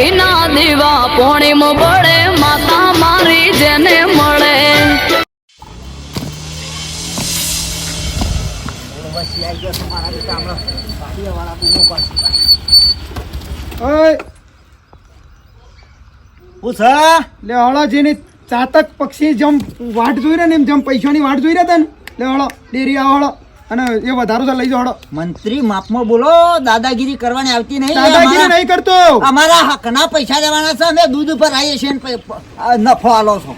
ઘીના દીવા પોણીમ પડે માતા મારી જેને મળે. ઓય! લે હળો જેની ચાતક પક્ષી જેમ વાટ જોઈ રહ્યા ને એમ જેમ પૈસાની વાટ જોઈ રહ્યા હતા ને લે હળો ડેરી આવો હળો. અને એ વધારો તો લઈ જાઓ મંત્રી માપમાં બોલો દાદાગીરી કરવાની આવતી નહીં. દાદાગીરી નહીં કરતો. અમારા હકના પૈસા દેવાના છે અમે દૂધ ઉપર આવીએ છીએ નફો આલો છો.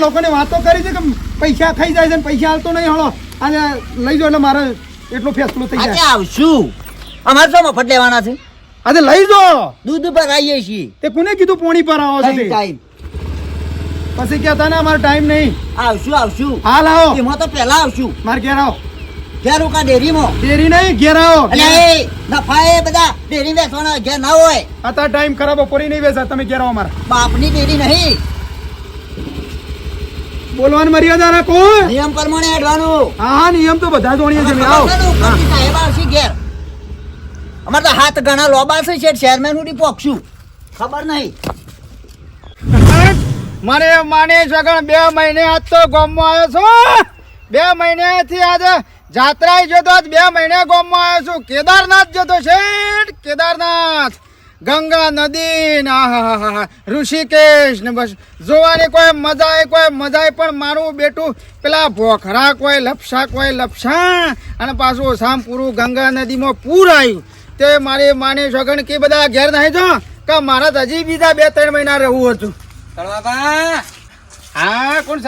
લોકોને વાતો કરે છે કે પૈસા ખાઈ જાય છે ને પૈસા હાલતો નહીં હળો અને લઈ જાઓ એટલે મારે એટલો ફેસલો થઈ જાય. આવશું. અમારે શું મફત લેવાના છે? આજે લઈ જાઓ. દૂધ ઉપર આવીએ છીએ. તે કોને કીધું પોણી પર આવો છો પછી કહેતા ને અમારો ટાઈમ નહીં. આવશું આવશું. હાલ આવો. એમાં તો પહેલા આવશું. મારે ઘેર આવો. ઘેર ઉકા ડેરીમાં? ડેરી નહીં ઘેર આવો. એટલે નફા એ બધા ડેરી વેચવાના ઘેર ના હોય. અત્યારે ટાઈમ ખરાબ પૂરી નહીં બેસા તમે ઘેર આવો મારા. બાપની ડેરી નહીં. બોલવાનું મર્યાદા રાખો નિયમ પ્રમાણે હેડવાનું. હા હા નિયમ તો બધા જોણીએ છે આવો. સાહેબ આવશે ઘેર. અમારે તો હાથ ઘણા લોબા છે શેરમેન ઉડી પોકશું ખબર નહીં. મને માને સગણ બે મહિને આજ તો ગામમાં આવ્યો છું બે મહિનેથી આજે જાત્રાએ જતો આજ બે મહિને ગામમાં આવ્યો છું. કેદારનાથ જતો શેઠ, કેદારનાથ. ગંગા નદી ઋષિકેશ ને બસ. જોવાની કોઈ મજા એ કોઈ મજા પણ મારું બેટું પેલા ભોખરા કોઈ, લપસા કોઈ, લપસા. અને પાછું સામપુરું ગંગા નદીમાં પૂર આવ્યું. તે મારી માની સગણ કે બધા ઘેર નહીં જો. કે મારા હજી બીજા બે, ત્રણ મહિના રહેવું હતું. હા કોણ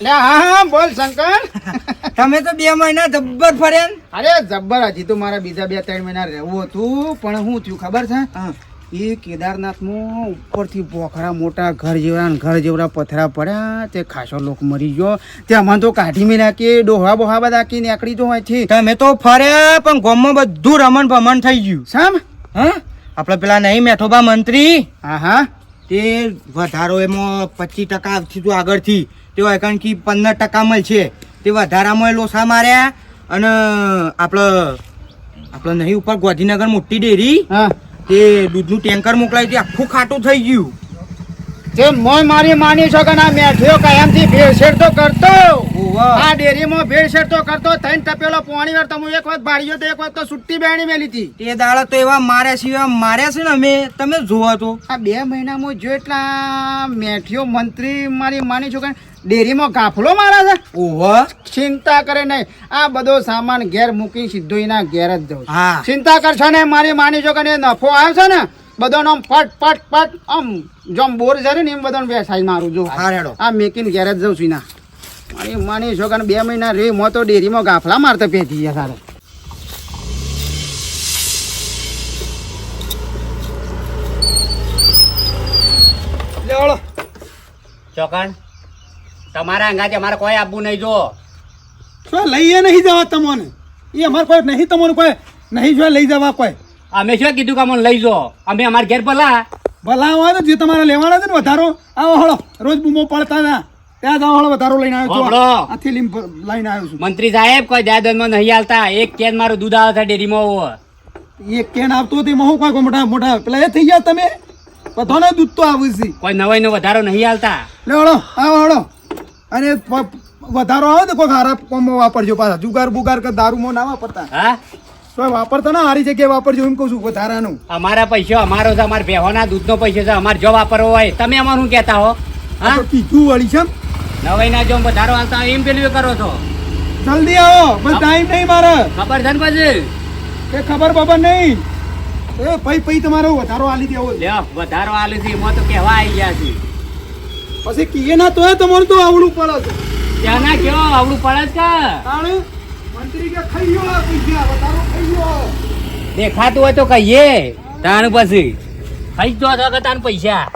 લે હા બોલ શંકર. તમે તો બે મહિના જબ્બર ફર્યા અરે જબ્બર હજી તો મારા બીજા બે ત્રણ મહિના રહેવું હતું પણ શું થયું ખબર છે? એ કેદારનાથમાં ઉપરથી પોખરા મોટા ઘર જેવડા ઘર જેવડા પથરા પડ્યા તે ખાસો લોક મરી ગયો. તે અમને તો કાઢી મેં નાખી ડોહા બોહા બધા નાખી નીકળી તો હોય છે તમે તો ફર્યા પણ ગામમાં બધું રમણ ભમણ થઈ ગયું. સામ હા? આપણે પેલા નહીં મેઠોબા મંત્રી. હા હા. તે વધારો એમાં પચીસ ટકા આવતી તું આગળથી. તે કારણ કે પંદર ટકા મળશે તે વધારામાં લોસા માર્યા અને આપણે આપણે નહીં ઉપર ગાંધીનગર મોટી ડેરી હા. તે દૂધનું ટેન્કર મોકલાયું તે આખું ખાટું થઈ ગયું. જે મોય મારી માની છો કે ના મેઠ્યો કાયમથી ભેળસેળ તો કરતો. આ ડેરીમાં ભેળસેળ તો કરતો. થઈને તપેલો પોણી વાર તમે એક વખત બાળ્યો તો એક વખત તો સુટ્ટી બેણી મેલી હતી. તે દાડા તો એવા છે એવા માર્યા છે ને અમે તમે જોવા તો. આ બે મહિનામાં જો એટલા મેઠિયો મંત્રી મારી માની છો કે ડેરીમાં ગાફલો મારે છે. ઓહો ચિંતા કરે નહીં. આ બધો સામાન ઘેર મૂકી સીધો એના ઘેર જ દઉં હા. ચિંતા કરશો ને મારી માની છો કે નફો આવ્યો છે ને બધાનો આમ પટ પટ પટ આમ જોમ બોર છે ને એમ બધાને બેસાઈ મારું જો. હા, આ મેકીને ઘેર જ જઉં છું ના મારી માની છો કારણ બે મહિના રે મો તો ડેરીમાં ગાફલા મારતા પેથી ગયા સારો. લેવડો ચોકણ તમારા અંગાજે અમારે કોઈ આપવું નહીં જો શું લઈએ નહીં જવા તમને એ અમારે કોઈ નહીં તમને કોઈ નહીં જો લઈ જવા કોઈ? અમે શું કીધું કે અમને લઈ જો? અમે અમારા ઘેર ભલા. ભલા હોય ને જે તમારે લેવાના છે ને વધારો આવો હળો. રોજ બૂમો પડતા ના ત્યાં જાઓ હળો વધારો લઈને આવ્યો છું. આથી લઈને આવ્યો છું. મંત્રી સાહેબ કોઈ જાયદાદમાં નહીં હાલતા. એક કેન મારું દૂધ આવે છે ડેરીમાં. એક કેન આપતો હતી મહુ હું કોઈ મોટા મોટા પેલા એ થઈ ગયા તમે? બધાને દૂધ તો આવું છે. કોઈ નવાઈ નો વધારો નહીં હાલતા. લે હળો આવો હળો. અને વધારો આવે ને કોઈ ખરાબ કોમો વાપરજો પાછા. જુગાર બુગાર કે દારૂમાં ના વાપરતા. હા? તો વાપરતા ના હારી જગ્યાએ વાપરજો એમ કહું છું વધારાનું. અમારા પૈસો અમારો છે અમારા બેહોના દૂધનો પૈસો છે અમારે જો વાપરવો હોય તમે અમારું કહેતા હો? હા? કીધું વળી છે નવાઈ ના જો વધારો હાલતા એમ પેલું કરો છો. જલ્દી આવો બસ ટાઈમ નહીં મારે. ખબર છે ને પછી? એ ખબર બબર નહીં. એ ભાઈ ભાઈ તમારો વધારો આલી દેવો લે વધારો આલી છે એમાં તો કહેવા આવી ગયા છે. પછી કીએ ના તોય તમારું તો આવડું પડે છે. ત્યાં ના કેવો આવડું પડે છે દેખાતું હોય તો કહીએ. તાણ પછી. ખાઈ જો દો તાન પૈસા.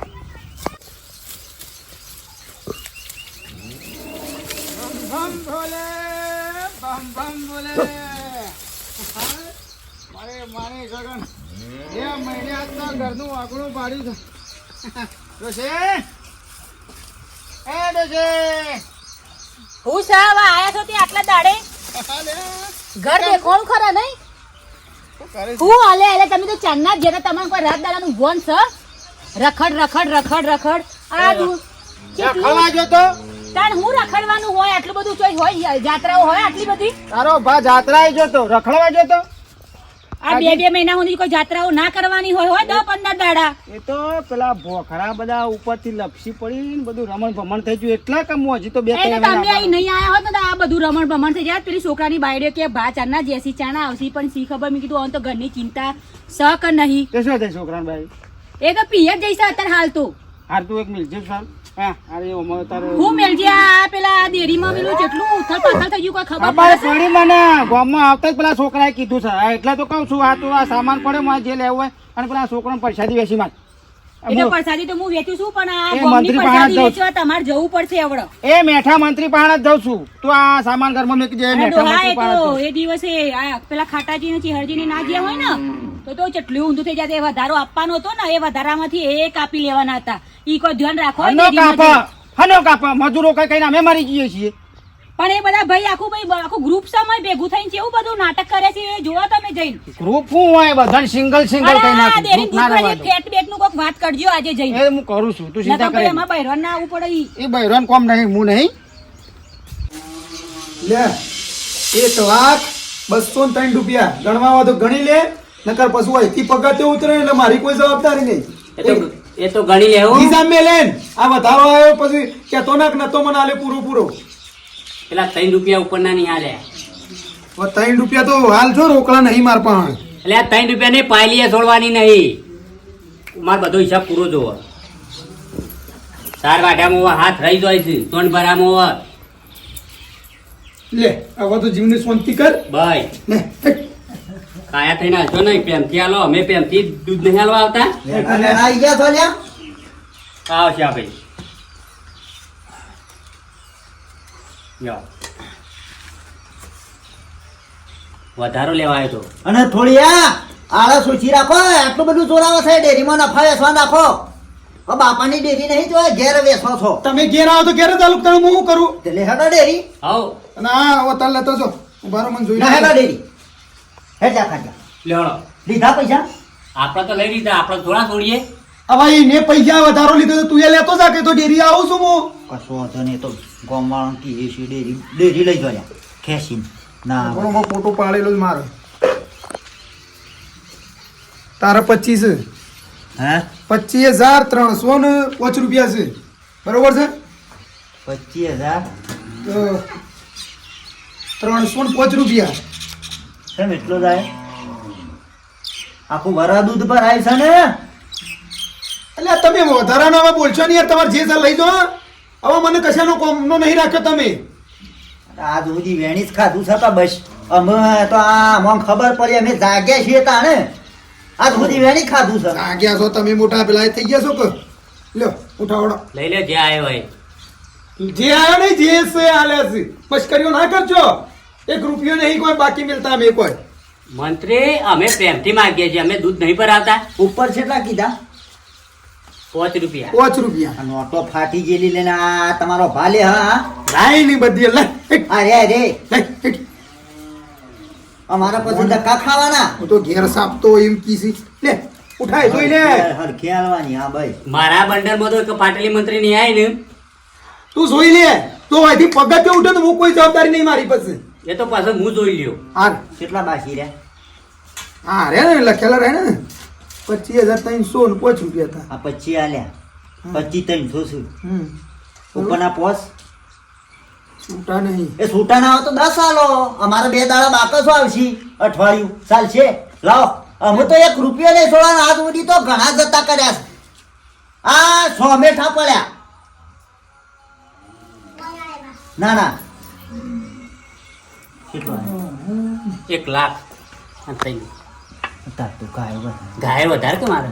ઘરનું આગળું પાડ્યું છે. ડોશે. એ હું સાહેબ આયા છો તે આટલા દાડે? ઘર દેખોણું ખરા નહીં? હું હાલે હાલે તમે તો ચાંદના જ જતા તમારે કોઈ રાત દાડાનું ભોન છે. રખડ રખડ રખડ રખડ. આ દૂર ખવા જો તો. તાણ હું રખડવાનું હોય આટલું બધું ચોઈ હોય જાત્રાઓ હોય આટલી બધી? તારો ભા જાત્રા જોતો રખડવા જોતો આ બે બે મહિના સુધી કોઈ જાત્રાઓ ના કરવાની હોય હોય દસ પંદર દાડા. એ તો પેલા ભોખરા બધા ઉપરથી લપસી પડી ને બધું રમણ ભમણ થઈ ગયું. એટલા કામ હજી તો બે તમે અહીં નહીં આયા હોત ને તો આ બધું રમણ ભમણ થઈ જાય. પેલી છોકરાની બાયડે કે ભા ચાના જેસી ચાના આવશે. પણ શી ખબર? મેં કીધું આમ તો ઘરની ચિંતા સક નહીં. તે શું થાય છોકરાને ભાઈ એ તો પિયર જઈશ અત્યારે હાલ તો. હાર તું એક મિલજે સર. હા અરે ઓમાં તારો. હું મેલજી આ પેલા ડેરીમાં પેલું જેટલું ઉથલ પાથલ થઈ ગયું કોઈ ખબર ખબર પડે? છે? મને ગામમાં આવતા જ પેલા છોકરાએ કીધું છે. એટલે તો કહું છું આ તો આ સામાન પડે મારે જે લેવું હોય અને પેલા છોકરાને પરસાદી વેચી માર. એ પરસાદી તો હું વેચું છું પણ આ મંત્રી પ્રસાદી વેચવા તમારે જવું પડશે એ મેઠા મંત્રી પાણા જ જાઉં છું. તું આ સામાન ઘરમાં મેં કીધું એ અને મેઠા મંત્રી પાસે એ દિવસે આ પેલા ખાટાજી ને ચિહરજી ને ના ગયા હોય ને તો તો જેટલું ઊંધું થઈ જાય એ વધારો આપવાનો હતો ને એ વધારામાંથી એક આપી લેવાના હતા. ઈ કોઈ ધ્યાન રાખો હનો કાપા હનો કાપા મજૂરો કઈ કઈ અમે મરી જઈએ છીએ. પણ એ બધા ભાઈ આખું ભાઈ આખું ગ્રુપ સમય ભેગું થઈને કેવું બધું નાટક કરે છે એ જોવો તમે જઈને. ગ્રુપ શું હોય બધા સિંગલ સિંગલ કઈ ગ્રુપ ના રહેવા દો. ફેટ બેટનું કોઈક વાત કરજો આજે જઈને. એ હું કરું છું તું ચિંતા કરે એમાં બહેરાન ના આવું પડે એ બૈરોન કોમ નહીં હું નહીં. લે એક લાખ બસો ત્રણ રૂપિયા. ગણવા તો ગણી લે. નકર પછી અહીંથી પગાર તે ઉતરે એટલે મારી કોઈ જવાબદારી નહીં. એ તો એ તો ગણી લેવું નિઝામ મે લેન આ વધારો આવ્યો પછી કેતો નાક કે નતો મને આલે પૂરો પૂરો. પેલા ત્રણ રૂપિયા ઉપર ના નહીં હાલે ત્રણ રૂપિયા તો હાલ છો રોકડા નહીં માર પણ. એટલે આ ત્રણ રૂપિયા નહીં પાયલીએ છોડવાની નહીં. માર બધો હિસાબ પૂરો જોવો. ચાર વાઢામાં હાથ રહી જાય છે ત્રણ ભરામાં લે હવે તો જીવની શાંતિ કર. હેટ. કાયા થઈને હાલશો નહીં પ્રેમથી હાલો. અમે પ્રેમથી દૂધ નહીં હાલવા આવતા. આવી ગયા છો લ્યા? આવશે ભાઈ. વધારો લેવા આવ્યો તો. અને થોડી આ આળસ ઓછી રાખો આટલું બધું ચોરાવો છે ડેરીમાં નફા વેસવા નાખો. બાપાની ડેરી નહીં જો ઘેર વેસો છો. તમે ઘેર આવો તો ઘેર તાલુક તમે હું કરું? એટલે હેડો ડેરી. આવો. ના આ હવે લેતો છો ઉભારો મને જોઈ ના હેડો ડેરી. હેડ જા ખાજા. લેવડો. લીધા પૈસા? આપણે તો લઈ લીધા આપણે થોડા છોડીએ. હવે એને પૈસા વધારો લીધો તો તું એ લેતો જા કે તો ડેરી આવું છું હું. કશો વાંધો નહીં તો ગોમાળા કે એસી ડેરી ડેરી લઈ ગયા ખેંચીને. ના. આપણો ફોટો પાડેલો જ મારો. તારા પચીસ. હે? પચીસ હજાર ત્રણસો ને પાંચ રૂપિયા છે. બરોબર છે? પચીસ હજાર? તો ત્રણસો ને પાંચ રૂપિયા. કેમ એટલો જાય? આખું વરા દૂધ પર આવી છે ને? એટલે તમે વધારાના હવે બોલશો નહીં તમારે જે છે લઈ જાઓ હવે મને કશાનો કોમનો નહીં રાખ્યો તમે. આજ સુધી વેણી જ ખાધું છે તો બસ. અમે તો આ મને ખબર પડી અમે જાગ્યા છીએ તાણે. આજ સુધી વેણી ખાધું છે. આગ્યા છો તમે મોટા પેલા થઈ ગયા છો કે? લ્યો ઉઠાવડો. લઈ લે જે આવ્યો હોય. જે આવ્યો નહીં જે છે આલ્યા છે. મશ્કરીઓ ના કરજો. એક રૂપિયો નહીં કોઈ બાકી મિલતા અમે કોઈ. મંત્રી અમે પ્રેમથી માંગીએ છીએ અમે દૂધ નહીં ભરાવતા. ઉપર કેટલા કીધા? પાંચ રૂપિયા. પાંચ રૂપિયા. નોટો ફાટી ગયેલી લઈને આ તમારો ભાલે હા લાઈ નહીં બધી લે અરે અરે. અમારા પછી ધક્કા ખાવાના. હું તો ઘેર સાપતો એમ કીસી લે ઉઠાય જોઈ લે. હરખી હા ભાઈ. મારા બંડરમાં તો એક પાટલી મંત્રી ની આવી ને. તું જોઈ લે. તો અહીંથી પગથિયે ઉઠે તો હું કોઈ જવાબદારી નહીં મારી પાસે. એ તો પાછો હું જોઈ લ્યો. હા કેટલા બાકી રહ્યા? હા રે ને લખેલા રહે ને? પચીસ હજાર ત્રણસો ને પાંચ રૂપિયા હતા. આ પચીસ આલ્યા. પચીસ ત્રણસો શું? ઉપરના પોસ? છૂટા નહીં. એ છૂટા ના તો દસ આલો. અમારે બે દાડા બાકસો આવશે. અઠવાડિયું. ચાલશે. લાવો. અમે તો એક રૂપિયો નહીં થોડા હાથ ઉડી તો ઘણા જતા કર્યા આ સો મેઠા પડ્યા ના ના? એક લાખ. થઈ ગયું. તાર તો વધારે. ગાય વધારે કે મારે?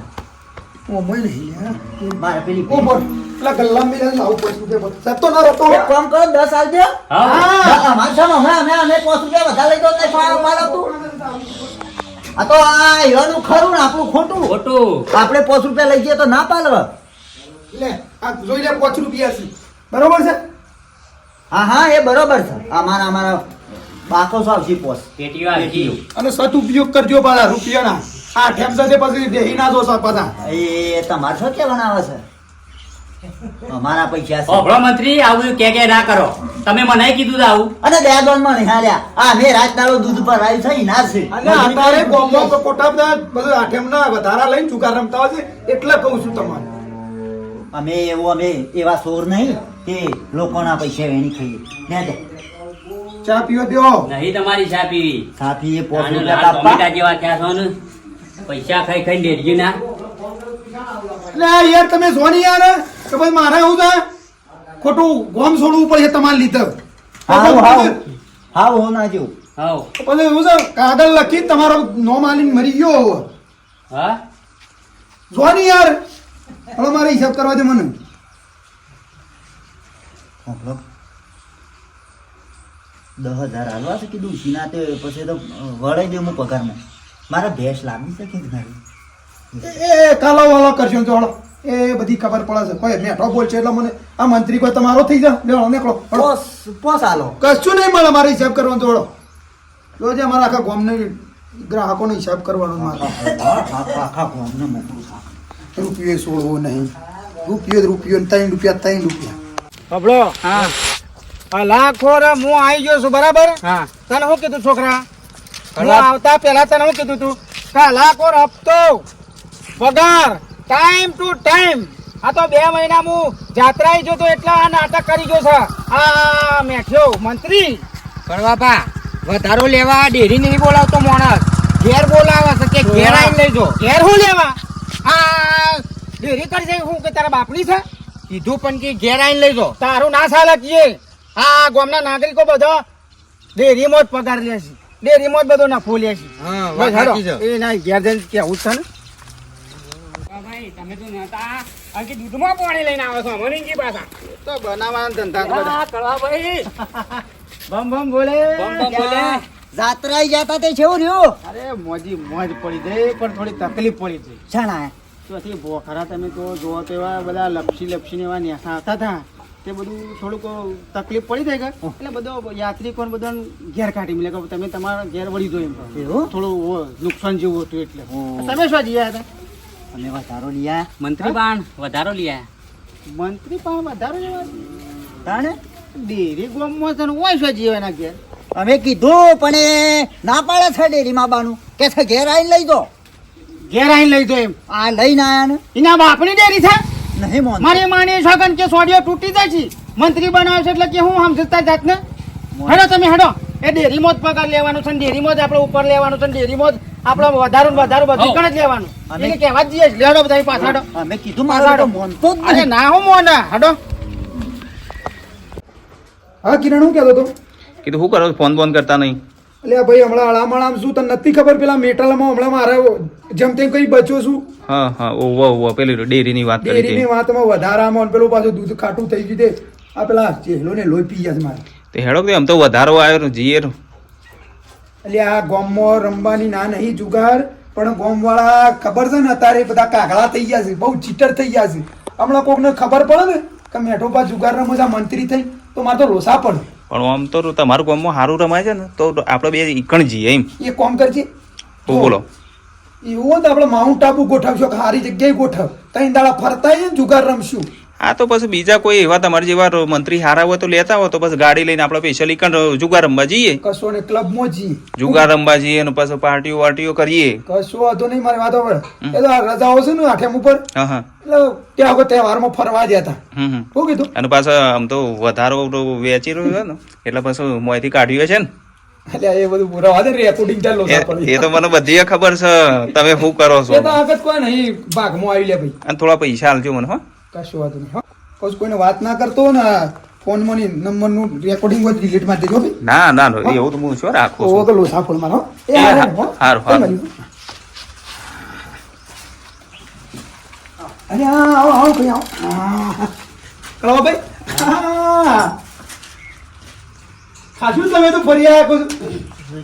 ઓમય નહીં યાર. મારે પેલી ઓ બોલ. પેલા ગલ્લા મિલે લાવું પાંચ રૂપિયા બોલ જતો ના રહેતો કામ કરો દસ આવજો હા. અમારે સામે હમણાં અમે અમે પાંચ રૂપિયા વધારે લઈ દો તો ફાળો મારો તું. આ તો આ હીરાનું ખરું ને આપણું ખોટું. ખોટું. આપણે પાંચ રૂપિયા લઈ જઈએ તો ના પાલવ લે આ જોઈ લે પાંચ રૂપિયા છે. બરોબર છે? હા હા એ બરોબર છે. અમારા અમારા બાકસ આવશે પોસ. પેટીઓ આવી. અને સદુપયોગ કરજો પાછા રૂપિયાના. આ ઠેમ સાથે પછી દેહી ના દો પાછા એ તમારે શું કહેવાના આવે છે? અમારા પૈસા છે. ઓભળો મંત્રી આવું કે કે ના કરો. તમે મને કીધું તો આવું. અને બે દોનમાં નિહાળ્યા. આ મેં રાત દૂધ પર આવ્યું છે ના છે. અને અત્યારે ગામમાં તો કોટા બધા બધું આઠેમના વધારા લઈને ચુકા રમતા હોય છે એટલે કહું છું તમારે અમે એવું અમે એવા સોર નહીં કે લોકોના પૈસા વેણી ખાઈએ. ને ચા પીવો દેવો નહીં તમારી ચા પીવી. ચા પીએ પોસ રૂપિયા કાપવા જેવા થયા છો ને પૈસા ખાઈ ખાઈ ડેરજી ના. એટલે યાર તમે જો નહીં યાર કે ભાઈ મારે એવું છે? ખોટું ગોમ છોડવું પડે તમારે લીધે. હાવ હાવ હાવ હો ના જો હાવ પછી એવું છે કાગળ લખી તમારો નો આલીને મરી ગયો હા? જો યાર હવે મારે હિસાબ કરવા દે મને. દસ હજાર હાલવા છે કીધું. સીના તે પછી તો વળાઈ દે હું પગારમાં. મારે ભેંસ લાગી શકે જ નહીં એ કાલો વાલો કરશો તો હળો. એ બધી ખબર પડે છે. કોઈ મેઠો બોલ છે એટલે મને આ મંત્રી કોઈ તમારો થઈ જા લેવડો નીકળો. પોસ પોસ આલો કશું નહીં મળે મારે હિસાબ કરવાનો તો હળો જોજે મારા આખા ગોમને ગ્રાહકોનો હિસાબ કરવાનો મારા. આખા ગોમને મોકલું રૂપિયો છોડવો નહીં. રૂપિયો રૂપિયો ત્રણ રૂપિયા ત્રણ રૂપિયા. હા. લાખો રે હું આવી ગયો છું બરાબર? હા. તને શું કીધું છોકરા? હું આવતા પહેલા તને શું કીધું તું? કા લાખો હપ્તો. પગાર. ટાઈમ ટુ ટાઈમ આ તો બે મહિના હું જાત્રાએ જોતો એટલા નાટક કરી ગયો છે. આ મેઠ્યો મંત્રી. કડવાપા વધારો લેવા ડેરી નહીં બોલાવતો માણસ. ઘેર બોલાવે છે કે ઘેર આવીને લઈ જો. ઘેર હું લેવા? આ ડેરી કરી છે હું કે તારા બાપની છે? કીધું પણ કે ઘેર આવીને લઈ જો. તારું ના ચાલે કીએ. આ ગામના નાગરિકો બધા ડેરીમાં જ પગાર લે છે. ડેરીમાં જ બધો નફો લે છે. બસ હેડો. એ ના ઘેર જઈને કેવું છે ને? તમે તો નતા આ દૂધમાં પાણી લઈને આવો છો મને પાછા? તો બનાવવાના ધંધા કરવા ભાઈ. બમ બમ બોલે. બમ બમ બોલે. જાત્રાએ જતા તે કેવું રહ્યું? અરે મોજી મોજ પડી ગઈ પણ થોડી તકલીફ પડી ગઈ. છાણા ચોથી બોખરા તમે તો જોવો તેવા બધા લપસી લપસીને એવા નેસા હતા હતા. તે બધું થોડુંક તકલીફ પડી ગઈ એટલે બધો યાત્રિકો બધો ઘેર કાઢી મળે કે તમે તમારા ઘેર વળી દો એમ. એવું? થોડું નુકસાન જેવું હતું એટલે. તમે શું જીયા હતા? અમે વધારો લીયા. મંત્રી પાન વધારો લીયા. મંત્રી પણ વધારો તાણે? ડેરી ગોમમાં તને હોય શું જીવાના ઘેર? અમે કીધું પણ એ ના પાડે છે ડેરીમાં બાનું. કે છે ઘેર આવીને લઈ દો ઘેર આવીને લઈ દો એમ. આ લઈને આયા ને. એના બાપની ડેરી છે? નહીં મોન. મારી માની છગન કે સોડિયો તૂટી જાય છે. મંત્રી બનાવે છે એટલે કે હું સમજતા જાત ને હેડો તમે હેડો. એ ડેરીમાં જ પગાર લેવાનો છે ને ડેરીમાં જ આપણે ઉપર લેવાનું છે ને ડેરીમાં જ આપણે વધારો ને વધારો બધું કણ જ લેવાનું. એટલે કહેવા જઈએ લેડો બધા પાછા હેડો. અમે કીધું મારા જ અરે ના હું મોના હેડો. હા કિરણ હું કહેતો તો કીધું શું કરો? છો? ફોન બોન કરતા નહીં. એટલે ભાઈ હમણાં અળામણ શું તને નથી ખબર? પેલા મેટલમાં હમણાં મારે જેમ તેમ કઈ બચ્યો છું. હા હા ઓવા ઓવા પેલી ડેરીની વાત કરી ડેરીની વાતમાં વધારામાં પેલું પાછું દૂધ ખાટું થઈ ગયું તે. આ પેલા ચેહલો ને લોહી પી ગયા છે મારે. તે હેડો કે આમ તો વધારો આવ્યો જીએ એટલે આ ગોમમાં રમવાની ના નહીં જુગાર પણ ગોમવાળા ખબર છે ને અત્યારે બધા કાગડા થઈ ગયા છે બહુ ચીટર થઈ ગયા છે. હમણાં કોકને ખબર પડે ને કે મેઠોપા જુગાર રમો મંત્રી થઈ તો મારે તો લોસા પડે. પણ આમ તો તમારું ગામમાં સારું રમાય છે ને તો આપણે બે ઈકણ જઈએ એમ. એ કોમ કરજે. તો બોલો. એવું તો આપણે માઉન્ટ આબુ ગોઠવશો કે સારી જગ્યાએ ગોઠવ. ત્રણ દાડા ફરતા ને જુગાર રમશું. આ તો પછી બીજા કોઈ એવા તમારા જેવા મંત્રી હારા હોય તો લેતા હોય તો બસ ગાડી લઈને આપણે સ્પેશિયલ કણ જુગાર રમવા જઈએ. કશો ને ક્લબમાં જઈએ. જુગાર રમવા જઈએ અને પછી પાર્ટીઓ વાર્ટીઓ કરીએ. કશો હતો નહીં મારી વાતો હવે એ તો રજાઓ છે ને આઠેમ ઉપર. હા હા. એટલે ત્યાં તહેવારમાં ફરવા ગયા હતા શું કીધું? અને પાછા આમ તો વધારો તો વેચી રહ્યો ને. એટલે પછી મોંથી કાઢ્યું છે ને. એ બધું રેકોર્ડિંગ ચાલુ એ- એ તો મને બધી ખબર છે. તમે શું કરો છો? એ તો આગળ કોઈ નહીં ભાગમાં આવી લે ભાઈ. અને થોડા પૈસા આલજો મને હો. કશું વાંધો નહીં હા. કોઈને વાત ના કરતો ને ફોનમાં ની નંબરનું રેકોર્ડિંગ હોય ડિલીટ મારી દેજો ના ના ના, એવું તો હું શું રાખું છું? ઓગલો સાફળ મારો એ હારે હારું. અરે આ આવો આવો કઈ આવો. કરો ભાઈ. ખાસું તમે તો ફરી આવ્યા કહો.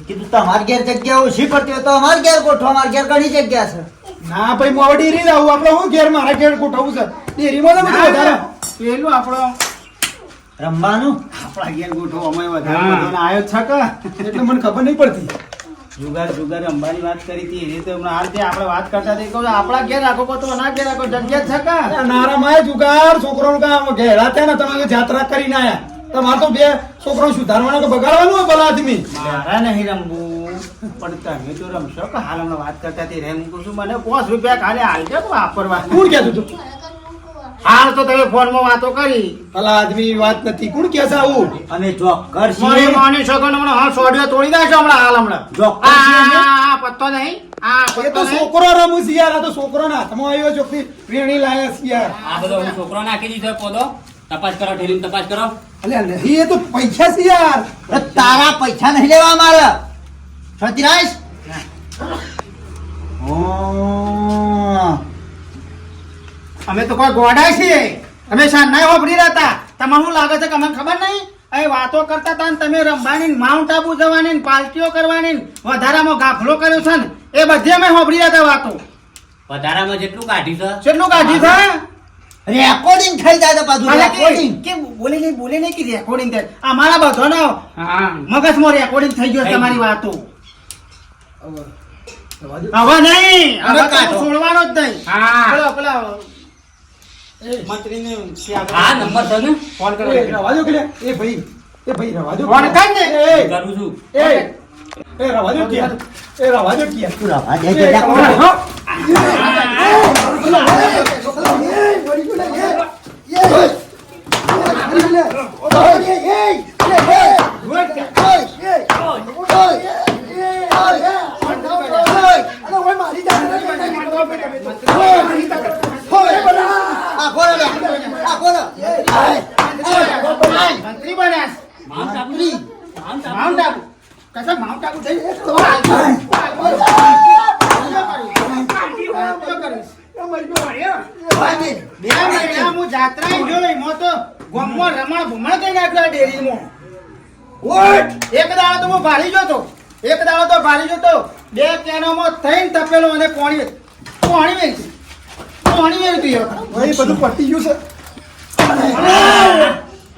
કીધું તમારી ઘેર જગ્યા ઓછી પડતી હોય? તો અમાર ઘેર ગોઠવો અમાર ઘેર ઘણી જગ્યા છે. ના ભાઈ મોડી રી આવું આપણે હું ઘેર મારા ઘેર કોઠવું છે? ડેરીમાં તો બધું વધારે. પેલું આપણો રમવાનું? આપણા ઘેર ગોઠવો અમે વધારે બધાનો આયો જ છે કે? એટલે મને ખબર નહીં પડતી. જુગાર જુગાર અંબાની વાત કરી હતી એ તો હમણાં હાલ આપણે વાત કરતા હતી કહું આપણા ઘેર રાખો તો ના ઘેર રાખો જગ્યા છકા છે કે? અરે નારામાં જુગાર છોકરો કામ ઘેરા થયા ને તમે જાત્રા કરીને આયા. તમારે તો બે છોકરો સુધારવાના કે બગાડવાનું હોય ભલા આદમી? મારા નહીં રમવું. પણ તમે તો રમશો કે હાલ હમણાં વાત કરતા હતી રેમ કહું છું મને પાંચ રૂપિયા ખાલી હાલ કે વાપરવા. કોણ કહેતું તું હાલ તો તમે ફોનમાં વાતો કરી. પેલા આદમી વાત નથી. કોણ કે છે આવું? અમે જોકર મારી છીએ માની શકો ને હમણાં હા સોડિયો તોડી નાખશો હમણાં હાલ હમણાં. જોકર આ, છીએ આ, આ, પત્તો નહીં. આ એ તો છોકરો રમું છે યાર આ તો છોકરો ના આવ્યો લાયા છે યાર. આ બધો છોકરો નાખી દીધો પોદો. તપાસ કરો તપાસ કરો. અલ્યા નહીં એ તો પૈસા છે યાર. તારા પૈસા નહીં લેવા મારે. સતીરાજ અમે તો કોઈ ગોડા છીએ. અમે સાંજના વાપરી રહેતા. તમને શું લાગે છે કે અમને ખબર નહીં? અહીં વાતો કરતા હતા ને તમે રમવાની માઉન્ટ આબુ જવાની ને પાર્ટીઓ કરવાની ને વધારામાં ગાફલો કર્યો છે ને એ બધી અમે વાપરી રહ્યા હતા વાતો. વધારામાં જેટલું કાઢી છે. જેટલું કાઢી છે? રેકોર્ડિંગ થઈ જાય પાછું રેકોર્ડિંગ કે કે બોલે નહીં બોલે નહીં કે રેકોર્ડિંગ થાય. અમારા બધાનો મગજમાં રેકોર્ડિંગ થઈ ગયો તમારી વાતો. હવે નહીં. હવે કાઢો. છોડવાનો જ નહીં. હા. પેલા પેલા મંત્રીને આ નંબર છે ને ફોન કરો એ રવા દો કે. એ ભાઈ એ ભાઈ રવા દો ફોન કર ને એ કરું છું એ એ રવા દો કે એ રવા દો કે તું રવા દે દો. આ ખોલો લે. આ ખોલો. મંત્રી બન્યા છે. Mount Abu Mount Abu Mount Abu કશા mount Abu થઈ બે મહિના હું જાત્રા જોઈ મો તો ગોમમાં રમણ ભમણ કઈ નાખ્યો આ ડેરીમાં એક દાડો તો હું ભારી જોતો એક દાડો તો ભારી જોતો બે કેનોમાં અને પોણી પાણી વેચી પોણી વખત ભાઈ બધું પટી ગયું છે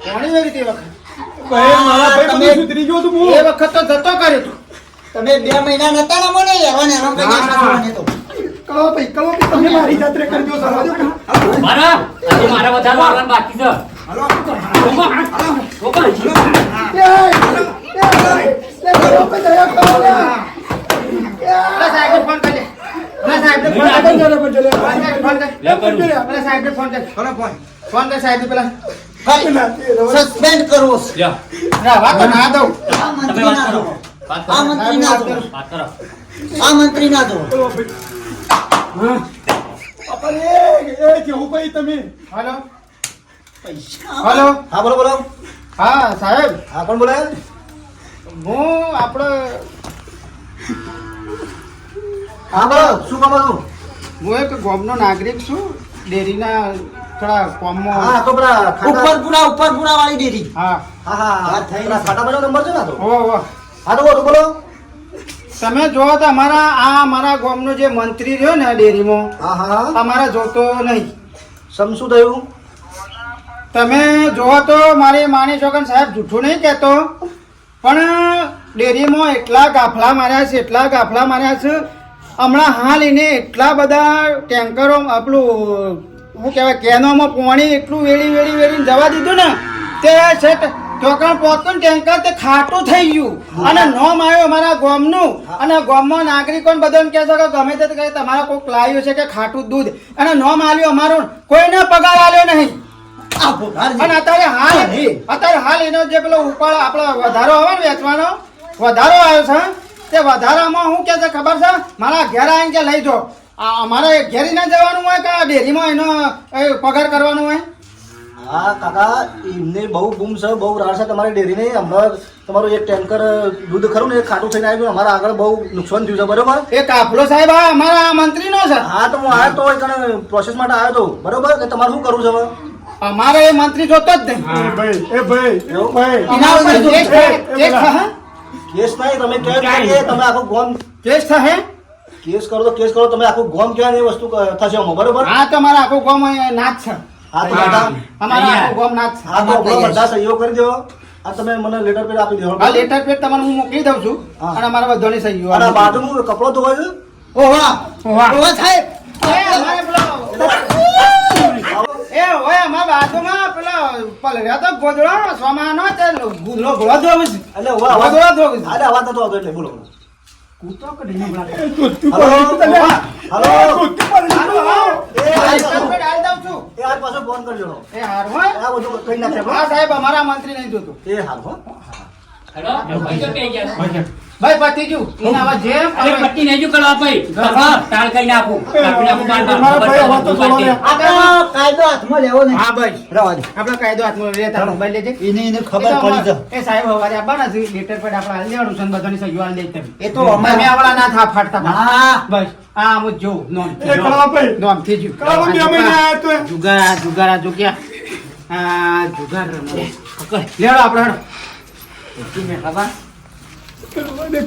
પાણી એ વખત ભાઈ મારા ભાઈ બધું સુધરી ગયું હતું એ વખત તો જતો કર્યો તું તમે બે મહિના નતા ને મને તો. કળો ભાઈ તમે મારી જાત્રે. મારા હજી મારા વધારે વાળવાનું બાકી છે સસ્પેન્ડ કરવો આ મંત્રી વાત ના કરો. દો. હલો. હા બોલો બોલો. હા સાહેબ. હા કોણ બોલાય હું આપણો હા બોલો શું કામ હતું? હું એક ગોમનો નાગરિક છું. ડેરીના થોડા હા તો પેલા ઉપરપુરા ઉપરપુરા વાળી ડેરી. હા. હા હા પેલા ખાટાભાઈનો નંબર છે ને તો. ઓ ઓ હા તો બોલો બોલો. તમે જોવો તો અમારા આ અમારા ગામનો જે મંત્રી રહ્યો ને ડેરીમાં હા હા અમારા જોતો નહીં. સમ શું થયું? તમે જોવો તો મારી માની છોકન સાહેબ જૂઠું નહીં કહેતો પણ ડેરીમાં એટલા ગાફલા માર્યા છે એટલા ગાફલા માર્યા છે હમણાં હાલ એને એટલા બધા ટેન્કરો આપણું શું કહેવાય કેનોમાં પાણી એટલું વેળી વેળી વેળીને જવા દીધું ને તે છે ચોકણ પહોંચતું ટેન્કર તે ખાટું થઈ ગયું. અને નોમ આવ્યો અમારા ગામનું. અને ગામમાં નાગરિકોને બધાને કહે છે કે ગમે તે કહે તમારા કોઈક લાવ્યું છે કે ખાટું દૂધ. અને નોમ આલ્યું અમારું. કોઈને પગાર આવ્યો નહીં. અને અત્યારે હાલ. અત્યારે હાલ એનો જે પેલો ઉપાડ આપણો વધારો આવે ને વેચવાનો વધારો આવ્યો છે તે વધારામાં શું કે છે ખબર છે? મારા ઘેર આવીને કે લઈ જો. આ અમારે ઘેરી ના જવાનું હોય કે આ ડેરીમાં એનો પગાર કરવાનો હોય? હા કાકા એમને બહુ ગુમ છે બહુ રાડ છે તમારી ડેરીને. હમણાં તમારું એક ટેન્કર દૂધ ખરું ને એ ખાટું થઈને આવ્યું. અમારા આગળ બહુ નુકસાન થયું છે બરોબર? એ કાફલો સાહેબ આ અમારા આ મંત્રીનો છે. હા તો હું આવ્યો તો એક પ્રોસેસ માટે આવ્યો તો. બરોબર? કે તમારે શું કરવું છે હવે? અમારે એ મંત્રી જોતો જ નહીં. ભાઈ એ ભાઈ એ ભાઈ. કેસ થાય કેસ કેસ નહીં તમે કહો તમે આખું ગોમ કેસ થાય? કેસ કરો તો કેસ કરો તમે આખું ગોમ કહેવાય એ વસ્તુ થશે બરોબર? હા તમારે મારા આખું નાચ અહીંયા છે. અમારા આખું ગામ નાથ હા તો બધા સહયોગ કરી દો. આ તમે મને લેટર પેડ આપી દો આ લેટર પેડ તમને હું મોકલી દઉં છું. અને અમારા બધાની સહીઓ અને બાજુમાં કપડો ધોવાય છે? સાહેબ ઓય અમારા બાજુમાં પેલો પલર્યો તો ગોદડો સોમાનો તે ગુદડો ગોળો ધોવું છે. એટલે હવે ગોદડો ધોવું છે. અરે અવાજ નતો આવતો એટલે બોલો બોલો. કૂતો કઢીને બોલાવે. હલો? હલો? આજ પાછો ફોન કરજો. એ હારું હો. આ બધું કઈ નાખે સાહેબ અમારા મંત્રી નહીં જોતો. એ હાલ હો. ભાઈ. પતી. ભાઈ એને આવા જેમ અરે પતી નહીં જો કરવા ભાઈ. તાળ કઈ નાખો. કાપી નાખો બાર બાર. ભાઈ કાયદો હાથમાં લેવો નહીં. હા ભાઈ. રવા દે આપણે કાયદો હાથમાં લે તારો મોબાઈલ લેજે. એને એને ખબર પડી જા એ સાહેબ હવારે આવવાના છે લેટર પેડ આપણે હાલ લેવાનું છે બધાની સહીઓ હાલ તમે એ તો અમારે- તમે આવડા ના થા ફાટતા હા. બસ આ હું જો નોમ એ કળવાભાઈ. નોમથી જો કળવા બે મહિને આયા તો. જુગાર જુગાર જો કે આ જુગાર લેડો આપણે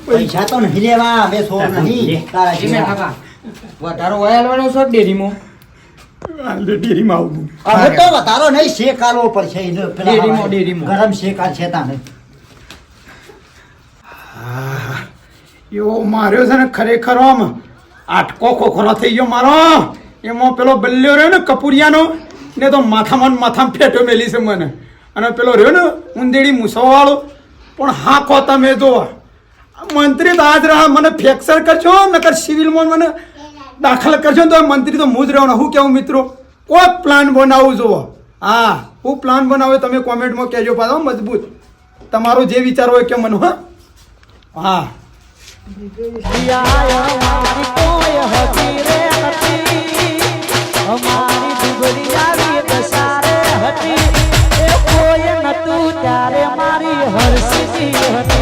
પૈસા તો નહીં લેવા અમે સોર નહીં. તારા ધીમે ખાવા. વધારો વયાલવાનો છે ડેરીમાં? ડેરીમાં આવું હવે તો વધારો નહીં શેક આલવો પડશે ડેરીમાં, ડેરીમાં. ગરમ શેક આલશે તાને. એવો માર્યો છે ને ખરેખર આમ. આટકો ખોખરો થઈ ગયો મારો. એમાં પેલો બલ્યો રહ્યો ને કપૂરિયાનો ને તો માથામાં માથામાં ફેટો મેલી છે મને. અને પેલો રહ્યો ને ઉંદેડી મૂસોવાળો પણ હા કહો તમે જો. મંત્રી તો આજ રહ્યા મને ફ્રેક્ચર કરજો, નકર સિવિલમાં મને દાખલ કરજો તો મંત્રી તો હું જ રહેવાનો. હું કેવું મિત્રો? કોઈ પ્લાન બનાવું જુઓ. હા, હું પ્લાન બનાવ્યો તમે કોમેન્ટમાં કહેજો પાછો, મજબૂત. તમારો જે વિચાર હોય કે મને, હા. હા. અમારી હતી. હતી